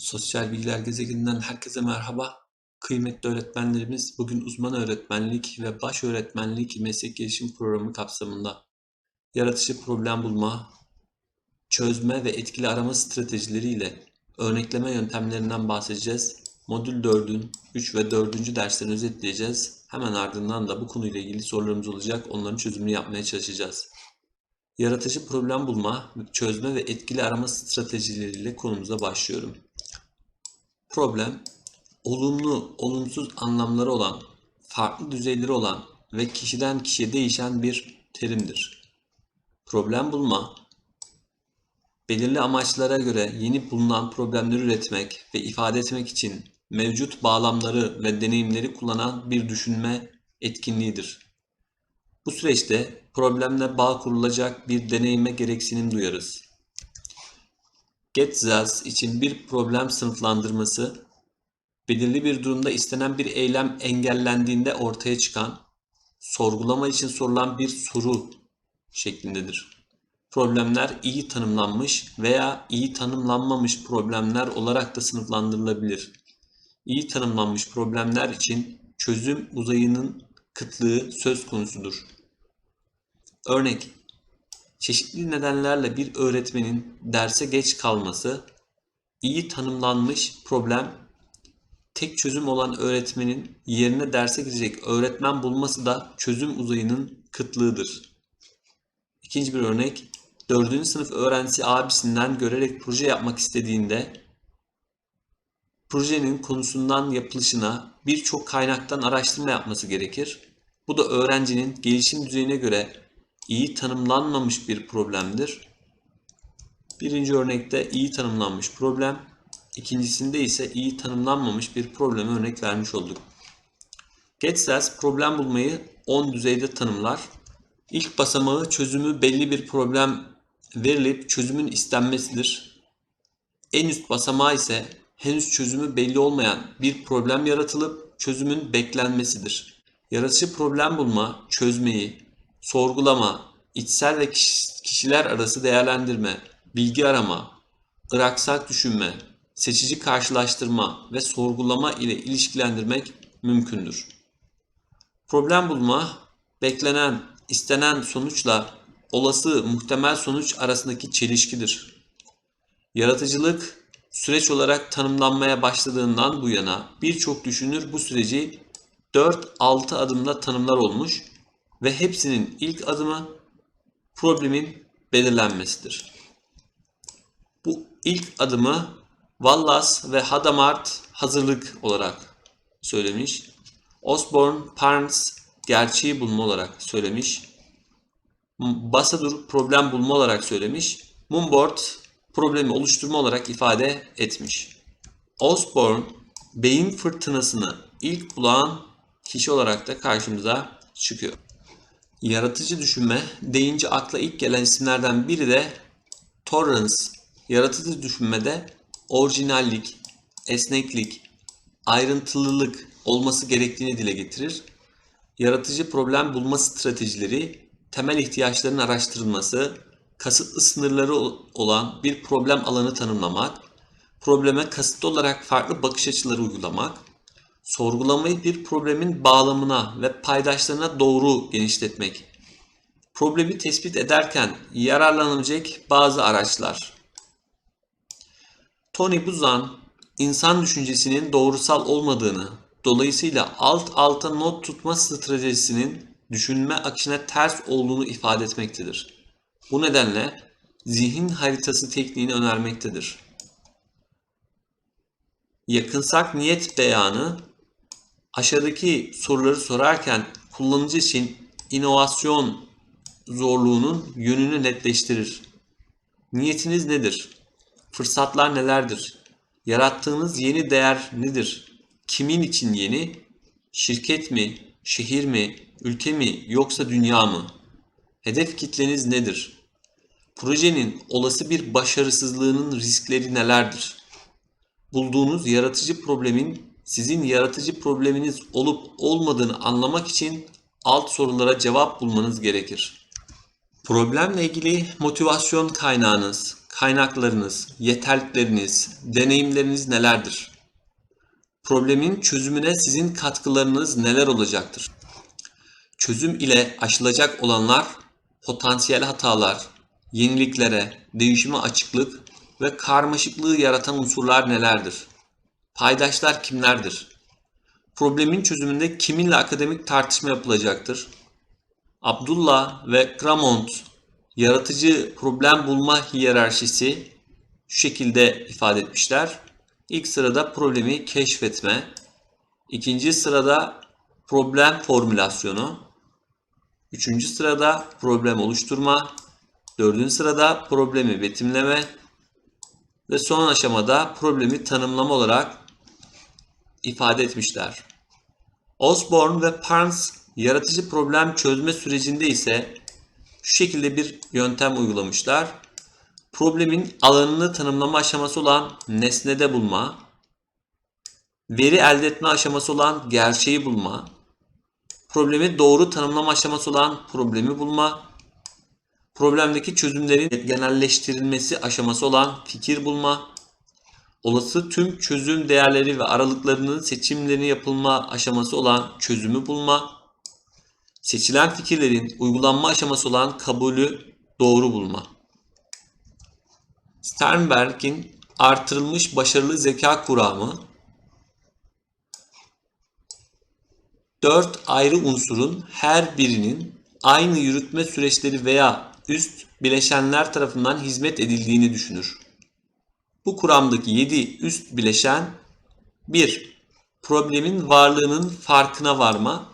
Sosyal Bilgiler Gezegeninden herkese merhaba. Kıymetli öğretmenlerimiz bugün uzman öğretmenlik ve baş öğretmenlik meslek gelişim programı kapsamında yaratıcı problem bulma, çözme ve etkili arama stratejileriyle örnekleme yöntemlerinden bahsedeceğiz. Modül 4'ün 3 ve 4. derslerini özetleyeceğiz. Hemen ardından da bu konuyla ilgili sorularımız olacak. Onların çözümünü yapmaya çalışacağız. Yaratıcı problem bulma, çözme ve etkili arama stratejileriyle konumuza başlıyorum. Problem, olumlu, olumsuz anlamları olan, farklı düzeyleri olan ve kişiden kişiye değişen bir terimdir. Problem bulma, belirli amaçlara göre yeni bulunan problemleri üretmek ve ifade etmek için mevcut bağlamları ve deneyimleri kullanan bir düşünme etkinliğidir. Bu süreçte problemle bağ kurulacak bir deneyime gereksinim duyarız. Getzels için bir problem sınıflandırması, belirli bir durumda istenen bir eylem engellendiğinde ortaya çıkan, sorgulama için sorulan bir soru şeklindedir. Problemler iyi tanımlanmış veya iyi tanımlanmamış problemler olarak da sınıflandırılabilir. İyi tanımlanmış problemler için çözüm uzayının kıtlığı söz konusudur. Örnek Çeşitli nedenlerle bir öğretmenin derse geç kalması, iyi tanımlanmış problem, tek çözüm olan öğretmenin yerine derse girecek öğretmen bulması da çözüm uzayının kıtlığıdır. İkinci bir örnek, 4. sınıf öğrencisi abisinden görerek proje yapmak istediğinde, projenin konusundan yapılışına birçok kaynaktan araştırma yapması gerekir. Bu da öğrencinin gelişim düzeyine göre iyi tanımlanmamış bir problemdir. Birinci örnekte iyi tanımlanmış problem, ikincisinde ise iyi tanımlanmamış bir probleme örnek vermiş olduk. Getzels problem bulmayı 10 düzeyde tanımlar. İlk basamağı çözümü belli bir problem verilip çözümün istenmesidir. En üst basamağı ise henüz çözümü belli olmayan bir problem yaratılıp çözümün beklenmesidir. Yaratıcı problem bulma, çözmeyi, sorgulama, içsel ve kişiler arası değerlendirme, bilgi arama, ıraksak düşünme, seçici karşılaştırma ve sorgulama ile ilişkilendirmek mümkündür. Problem bulma, beklenen, istenen sonuçla olası muhtemel sonuç arasındaki çelişkidir. Yaratıcılık süreç olarak tanımlanmaya başladığından bu yana birçok düşünür bu süreci 4-6 adımda tanımlar olmuş ve hepsinin ilk adımı problemin belirlenmesidir. Bu ilk adımı Wallace ve Hadamard hazırlık olarak söylemiş. Osborne Parents gerçeği bulma olarak söylemiş. Basadur problem bulma olarak söylemiş. Mumford problemi oluşturma olarak ifade etmiş. Osborne beyin fırtınasını ilk bulan kişi olarak da karşımıza çıkıyor. Yaratıcı düşünme deyince akla ilk gelen isimlerden biri de Torrance. Yaratıcı düşünmede orijinallik, esneklik, ayrıntılılık olması gerektiğini dile getirir. Yaratıcı problem bulma stratejileri, temel ihtiyaçların araştırılması, kasıtlı sınırları olan bir problem alanı tanımlamak, probleme kasıtlı olarak farklı bakış açıları uygulamak, sorgulamayı bir problemin bağlamına ve paydaşlarına doğru genişletmek. Problemi tespit ederken yararlanabilecek bazı araçlar. Tony Buzan, insan düşüncesinin doğrusal olmadığını, dolayısıyla alt alta not tutma stratejisinin düşünme akışına ters olduğunu ifade etmektedir. Bu nedenle zihin haritası tekniğini önermektedir. Yakınsak niyet beyanı aşağıdaki soruları sorarken kullanıcı için inovasyon zorluğunun yönünü netleştirir. Niyetiniz nedir? Fırsatlar nelerdir? Yarattığınız yeni değer nedir? Kimin için yeni? Şirket mi, şehir mi, ülke mi yoksa dünya mı? Hedef kitleniz nedir? Projenin olası bir başarısızlığının riskleri nelerdir? Bulduğunuz yaratıcı problemin sizin yaratıcı probleminiz olup olmadığını anlamak için alt sorulara cevap bulmanız gerekir. Problemle ilgili motivasyon kaynağınız, kaynaklarınız, yeterlikleriniz, deneyimleriniz nelerdir? Problemin çözümüne sizin katkılarınız neler olacaktır? Çözüm ile aşılacak olanlar potansiyel hatalar, yeniliklere, değişime açıklık ve karmaşıklığı yaratan unsurlar nelerdir? Paydaşlar kimlerdir? Problemin çözümünde kiminle akademik tartışma yapılacaktır? Abdullah ve Cramont yaratıcı problem bulma hiyerarşisi şu şekilde ifade etmişler. İlk sırada problemi keşfetme, ikinci sırada problem formülasyonu, üçüncü sırada problem oluşturma, dördüncü sırada problemi betimleme ve son aşamada problemi tanımlama olarak ifade etmişler. Osborne ve Parnes yaratıcı problem çözme sürecinde ise şu şekilde bir yöntem uygulamışlar. Problemin alanını tanımlama aşaması olan nesnede bulma, veri elde etme aşaması olan gerçeği bulma, problemi doğru tanımlama aşaması olan problemi bulma, problemdeki çözümlerin genelleştirilmesi aşaması olan fikir bulma, olası tüm çözüm değerleri ve aralıklarının seçimlerini yapılma aşaması olan çözümü bulma, seçilen fikirlerin uygulanma aşaması olan kabulü doğru bulma. Sternberg'in artırılmış başarılı zeka kuramı dört ayrı unsurun her birinin aynı yürütme süreçleri veya üst bileşenler tarafından hizmet edildiğini düşünür. Bu kuramdaki 7 üst bileşen 1. Problemin varlığının farkına varma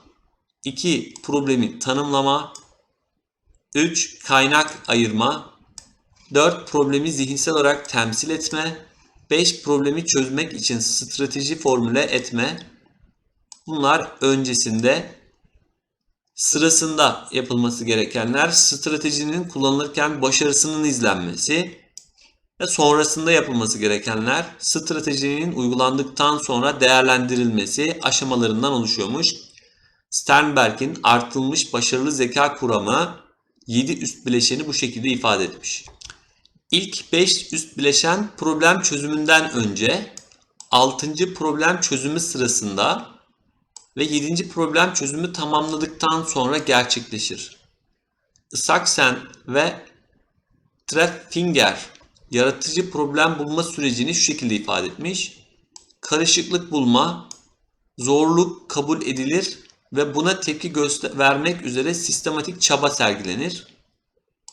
2. Problemi tanımlama 3. Kaynak ayırma 4. Problemi zihinsel olarak temsil etme 5. Problemi çözmek için strateji formüle etme Bunlar öncesinde sırasında yapılması gerekenler stratejinin kullanılırken başarısının izlenmesi ve sonrasında yapılması gerekenler stratejinin uygulandıktan sonra değerlendirilmesi aşamalarından oluşuyormuş. Sternberg'in artılmış başarılı zeka kuramı 7 üst bileşeni bu şekilde ifade etmiş. İlk 5 üst bileşen problem çözümünden önce 6. problem çözümü sırasında ve 7. problem çözümü tamamladıktan sonra gerçekleşir. Isaksen ve Treffinger yaratıcı problem bulma sürecini şu şekilde ifade etmiş. Karışıklık bulma, zorluk kabul edilir ve buna tepki vermek üzere sistematik çaba sergilenir.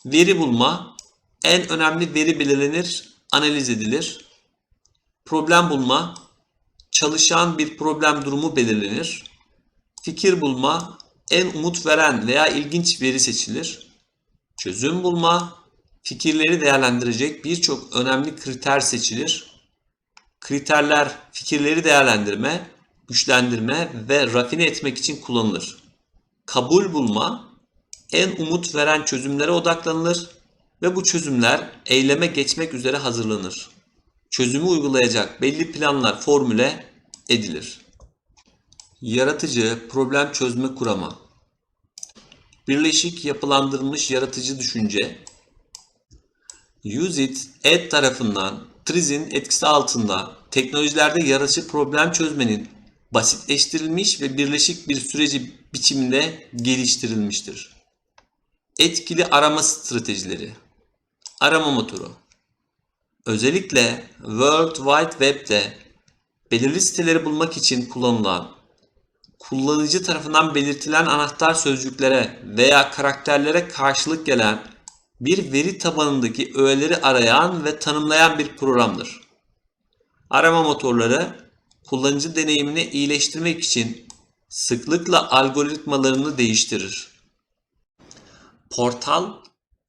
Veri bulma, en önemli veri belirlenir, analiz edilir. Problem bulma, çalışan bir problem durumu belirlenir. Fikir bulma, en umut veren veya ilginç veri seçilir. Çözüm bulma, fikirleri değerlendirecek birçok önemli kriter seçilir. Kriterler fikirleri değerlendirme, güçlendirme ve rafine etmek için kullanılır. Kabul bulma, en umut veren çözümlere odaklanılır ve bu çözümler eyleme geçmek üzere hazırlanır. Çözümü uygulayacak belli planlar formüle edilir. Yaratıcı problem çözme kuramı Birleşik yapılandırılmış yaratıcı düşünce Use Ed tarafından Triz'in etkisi altında teknolojilerde yaratıcı problem çözmenin basitleştirilmiş ve birleşik bir süreci biçiminde geliştirilmiştir. Etkili arama stratejileri Arama motoru Özellikle World Wide Web'de belirli siteleri bulmak için kullanılan kullanıcı tarafından belirtilen anahtar sözcüklere veya karakterlere karşılık gelen bir veri tabanındaki öğeleri arayan ve tanımlayan bir programdır. Arama motorları kullanıcı deneyimini iyileştirmek için sıklıkla algoritmalarını değiştirir. Portal,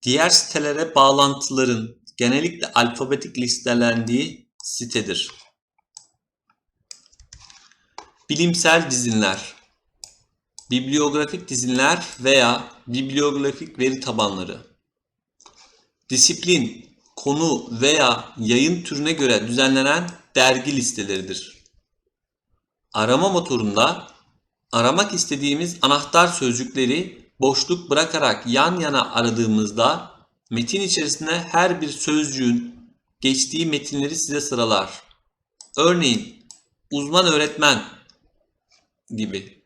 diğer sitelere bağlantıların genellikle alfabetik listelendiği sitedir. Bilimsel dizinler, bibliografik dizinler veya bibliografik veri tabanları. Disiplin, konu veya yayın türüne göre düzenlenen dergi listeleridir. Arama motorunda aramak istediğimiz anahtar sözcükleri boşluk bırakarak yan yana aradığımızda metin içerisinde her bir sözcüğün geçtiği metinleri size sıralar. Örneğin uzman öğretmen gibi.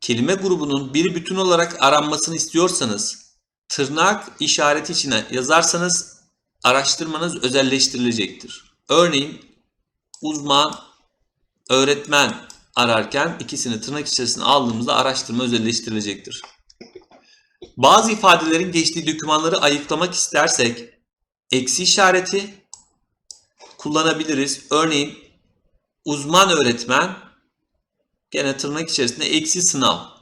Kelime grubunun bir bütün olarak aranmasını istiyorsanız tırnak işareti içine yazarsanız araştırmanız özelleştirilecektir. Örneğin uzman, öğretmen ararken ikisini tırnak içerisine aldığımızda araştırma özelleştirilecektir. Bazı ifadelerin geçtiği dokümanları ayıklamak istersek eksi işareti kullanabiliriz. Örneğin uzman öğretmen gene tırnak içerisinde eksi sınav.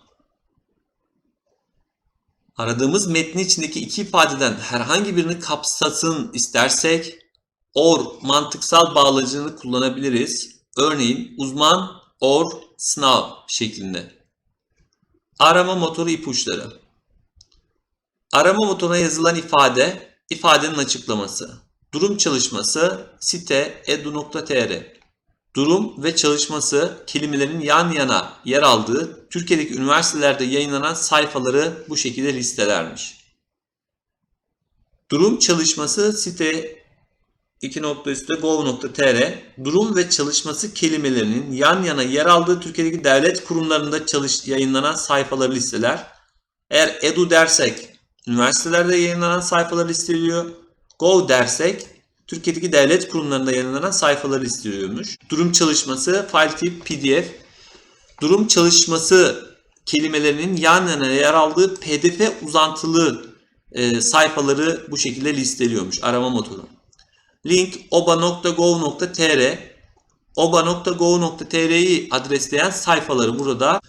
Aradığımız metnin içindeki iki ifadeden herhangi birini kapsasın istersek or mantıksal bağlacını kullanabiliriz. Örneğin uzman or sınav şeklinde. Arama motoru ipuçları. Arama motoruna yazılan ifade, ifadenin açıklaması. Durum çalışması site edu.tr. Durum ve çalışması kelimelerin yan yana yer aldığı Türkiye'deki üniversitelerde yayınlanan sayfaları bu şekilde listelermiş. Durum çalışması site 2.gov.tr durum ve çalışması kelimelerinin yan yana yer aldığı Türkiye'deki devlet kurumlarında çalış, yayınlanan sayfaları listeler. Eğer edu dersek üniversitelerde yayınlanan sayfaları listeliyor. Go dersek Türkiye'deki devlet kurumlarında yayınlanan sayfaları listeliyormuş. Durum çalışması file tip PDF. Durum çalışması kelimelerinin yan yana yer aldığı PDF uzantılı e, sayfaları bu şekilde listeliyormuş arama motoru. Link oba.gov.tr oba.gov.tr'yi adresleyen sayfaları burada.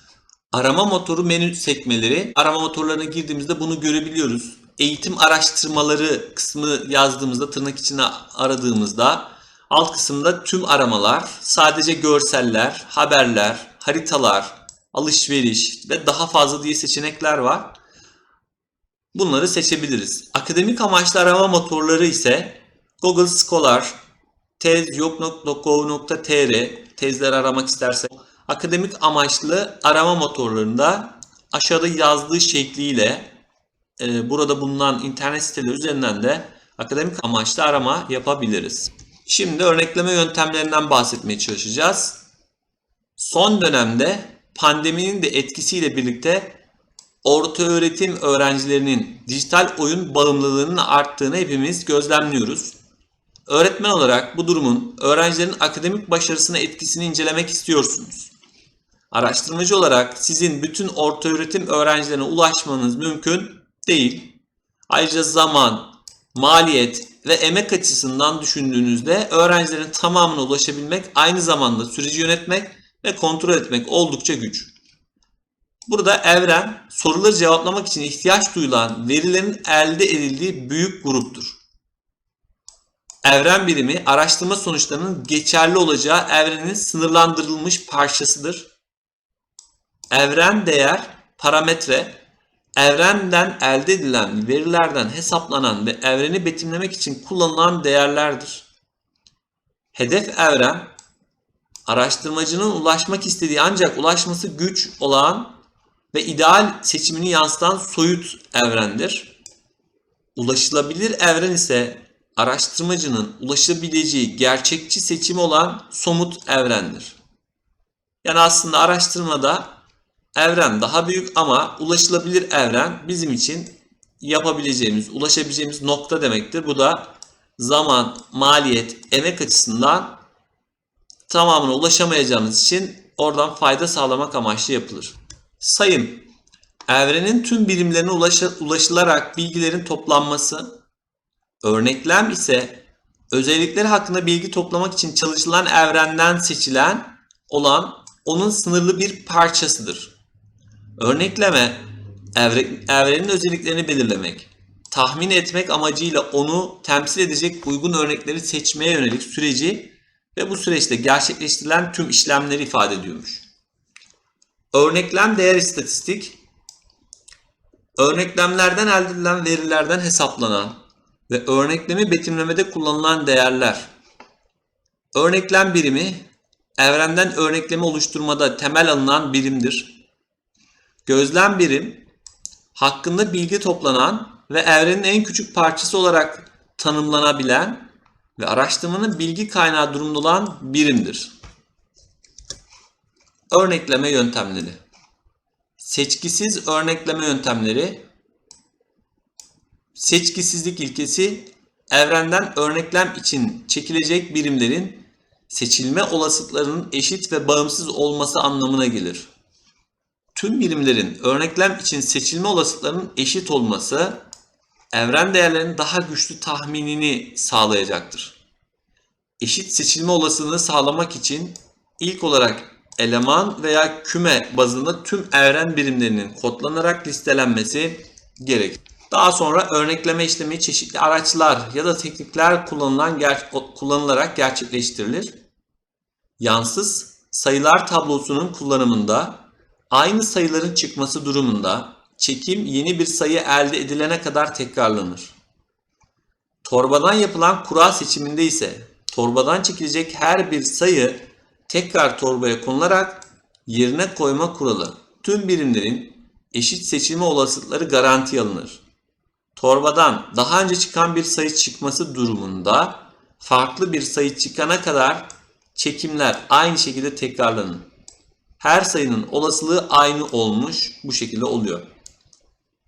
Arama motoru menü sekmeleri. Arama motorlarına girdiğimizde bunu görebiliyoruz. Eğitim araştırmaları kısmı yazdığımızda tırnak içine aradığımızda alt kısımda tüm aramalar, sadece görseller, haberler, haritalar, alışveriş ve daha fazla diye seçenekler var. Bunları seçebiliriz. Akademik amaçlı arama motorları ise Google Scholar, tezyok.gov.tr tezler aramak istersek akademik amaçlı arama motorlarında aşağıda yazdığı şekliyle e, burada bulunan internet siteleri üzerinden de akademik amaçlı arama yapabiliriz. Şimdi örnekleme yöntemlerinden bahsetmeye çalışacağız. Son dönemde pandeminin de etkisiyle birlikte orta öğretim öğrencilerinin dijital oyun bağımlılığının arttığını hepimiz gözlemliyoruz. Öğretmen olarak bu durumun öğrencilerin akademik başarısına etkisini incelemek istiyorsunuz. Araştırmacı olarak sizin bütün orta öğretim öğrencilerine ulaşmanız mümkün değil. Ayrıca zaman, maliyet ve emek açısından düşündüğünüzde öğrencilerin tamamına ulaşabilmek aynı zamanda süreci yönetmek ve kontrol etmek oldukça güç. Burada evren soruları cevaplamak için ihtiyaç duyulan verilerin elde edildiği büyük gruptur. Evren birimi araştırma sonuçlarının geçerli olacağı evrenin sınırlandırılmış parçasıdır. Evren değer parametre evrenden elde edilen verilerden hesaplanan ve evreni betimlemek için kullanılan değerlerdir. Hedef evren araştırmacının ulaşmak istediği ancak ulaşması güç olan ve ideal seçimini yansıtan soyut evrendir. Ulaşılabilir evren ise araştırmacının ulaşabileceği gerçekçi seçimi olan somut evrendir. Yani aslında araştırmada evren daha büyük ama ulaşılabilir evren bizim için yapabileceğimiz, ulaşabileceğimiz nokta demektir. Bu da zaman, maliyet, emek açısından tamamına ulaşamayacağımız için oradan fayda sağlamak amaçlı yapılır. Sayım, evrenin tüm birimlerine ulaşılarak bilgilerin toplanması, örneklem ise özellikleri hakkında bilgi toplamak için çalışılan evrenden seçilen olan onun sınırlı bir parçasıdır. Örnekleme, evre, evrenin özelliklerini belirlemek, tahmin etmek amacıyla onu temsil edecek uygun örnekleri seçmeye yönelik süreci ve bu süreçte gerçekleştirilen tüm işlemleri ifade ediyormuş. Örneklem değer istatistik, örneklemlerden elde edilen verilerden hesaplanan ve örneklemi betimlemede kullanılan değerler. Örneklem birimi, evrenden örneklemi oluşturmada temel alınan birimdir. Gözlem birim, hakkında bilgi toplanan ve evrenin en küçük parçası olarak tanımlanabilen ve araştırmanın bilgi kaynağı durumunda olan birimdir. Örnekleme yöntemleri. Seçkisiz örnekleme yöntemleri. Seçkisizlik ilkesi evrenden örneklem için çekilecek birimlerin seçilme olasılıklarının eşit ve bağımsız olması anlamına gelir. Tüm birimlerin örneklem için seçilme olasılıklarının eşit olması evren değerlerinin daha güçlü tahminini sağlayacaktır. Eşit seçilme olasılığını sağlamak için ilk olarak eleman veya küme bazında tüm evren birimlerinin kodlanarak listelenmesi gerekir. Daha sonra örnekleme işlemi çeşitli araçlar ya da teknikler kullanılan ger- kullanılarak gerçekleştirilir. Yansız sayılar tablosunun kullanımında aynı sayıların çıkması durumunda çekim yeni bir sayı elde edilene kadar tekrarlanır. Torbadan yapılan kura seçiminde ise torbadan çekilecek her bir sayı tekrar torbaya konularak yerine koyma kuralı tüm birimlerin eşit seçilme olasılıkları garanti alınır. Torbadan daha önce çıkan bir sayı çıkması durumunda farklı bir sayı çıkana kadar çekimler aynı şekilde tekrarlanır. Her sayının olasılığı aynı olmuş bu şekilde oluyor.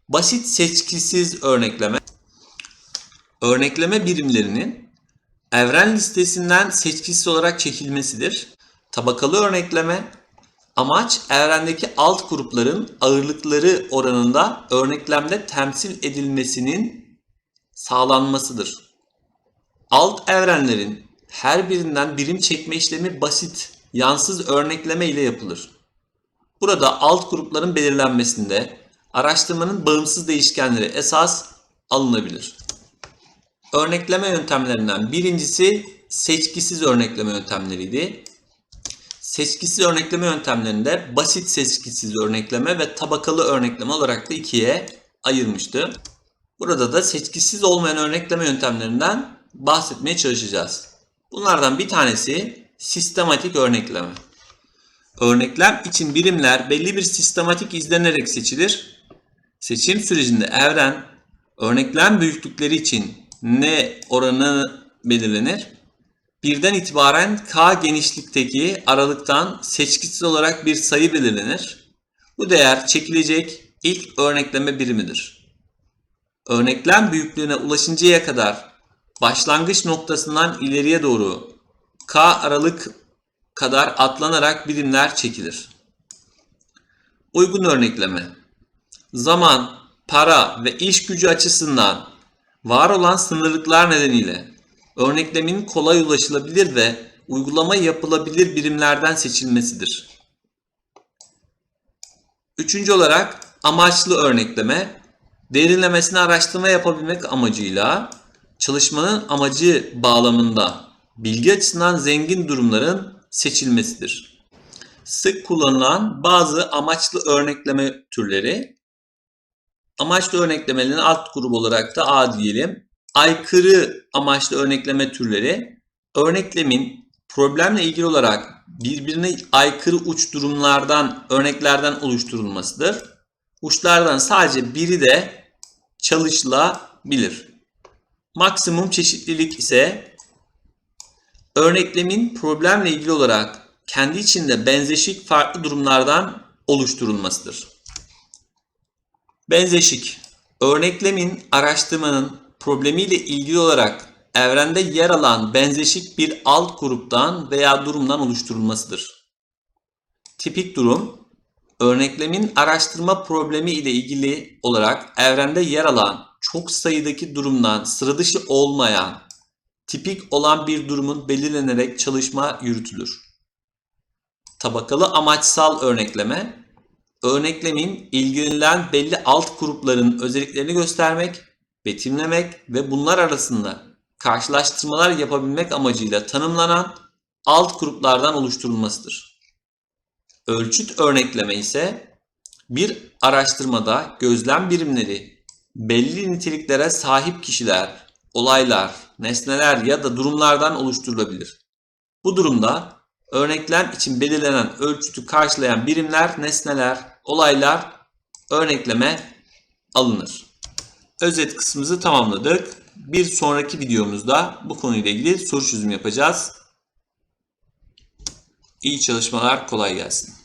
Basit seçkisiz örnekleme örnekleme birimlerinin evren listesinden seçkisiz olarak çekilmesidir. Tabakalı örnekleme amaç evrendeki alt grupların ağırlıkları oranında örneklemde temsil edilmesinin sağlanmasıdır. Alt evrenlerin her birinden birim çekme işlemi basit, yansız örnekleme ile yapılır. Burada alt grupların belirlenmesinde araştırmanın bağımsız değişkenleri esas alınabilir. Örnekleme yöntemlerinden birincisi seçkisiz örnekleme yöntemleriydi. Seçkisiz örnekleme yöntemlerinde basit seçkisiz örnekleme ve tabakalı örnekleme olarak da ikiye ayırmıştı. Burada da seçkisiz olmayan örnekleme yöntemlerinden bahsetmeye çalışacağız. Bunlardan bir tanesi sistematik örnekleme. Örneklem için birimler belli bir sistematik izlenerek seçilir. Seçim sürecinde evren örneklem büyüklükleri için n oranı belirlenir. Birden itibaren k genişlikteki aralıktan seçkisiz olarak bir sayı belirlenir. Bu değer çekilecek ilk örnekleme birimidir. Örneklem büyüklüğüne ulaşıncaya kadar başlangıç noktasından ileriye doğru k aralık kadar atlanarak birimler çekilir. Uygun örnekleme Zaman, para ve iş gücü açısından var olan sınırlıklar nedeniyle örneklemin kolay ulaşılabilir ve uygulama yapılabilir birimlerden seçilmesidir. Üçüncü olarak amaçlı örnekleme, derinlemesine araştırma yapabilmek amacıyla çalışmanın amacı bağlamında bilgi açısından zengin durumların seçilmesidir. Sık kullanılan bazı amaçlı örnekleme türleri amaçlı örneklemenin alt grubu olarak da A diyelim. Aykırı amaçlı örnekleme türleri örneklemin problemle ilgili olarak birbirine aykırı uç durumlardan, örneklerden oluşturulmasıdır. Uçlardan sadece biri de çalışılabilir. Maksimum çeşitlilik ise örneklemin problemle ilgili olarak kendi içinde benzeşik farklı durumlardan oluşturulmasıdır. Benzeşik, örneklemin araştırmanın problemiyle ilgili olarak evrende yer alan benzeşik bir alt gruptan veya durumdan oluşturulmasıdır. Tipik durum, örneklemin araştırma problemi ile ilgili olarak evrende yer alan çok sayıdaki durumdan sıra dışı olmayan, tipik olan bir durumun belirlenerek çalışma yürütülür. Tabakalı amaçsal örnekleme, örneklemin ilgilenilen belli alt grupların özelliklerini göstermek, betimlemek ve bunlar arasında karşılaştırmalar yapabilmek amacıyla tanımlanan alt gruplardan oluşturulmasıdır. Ölçüt örnekleme ise bir araştırmada gözlem birimleri belli niteliklere sahip kişiler, olaylar, nesneler ya da durumlardan oluşturulabilir. Bu durumda örneklem için belirlenen ölçütü karşılayan birimler, nesneler, olaylar örnekleme alınır. Özet kısmımızı tamamladık. Bir sonraki videomuzda bu konuyla ilgili soru çözümü yapacağız. İyi çalışmalar, kolay gelsin.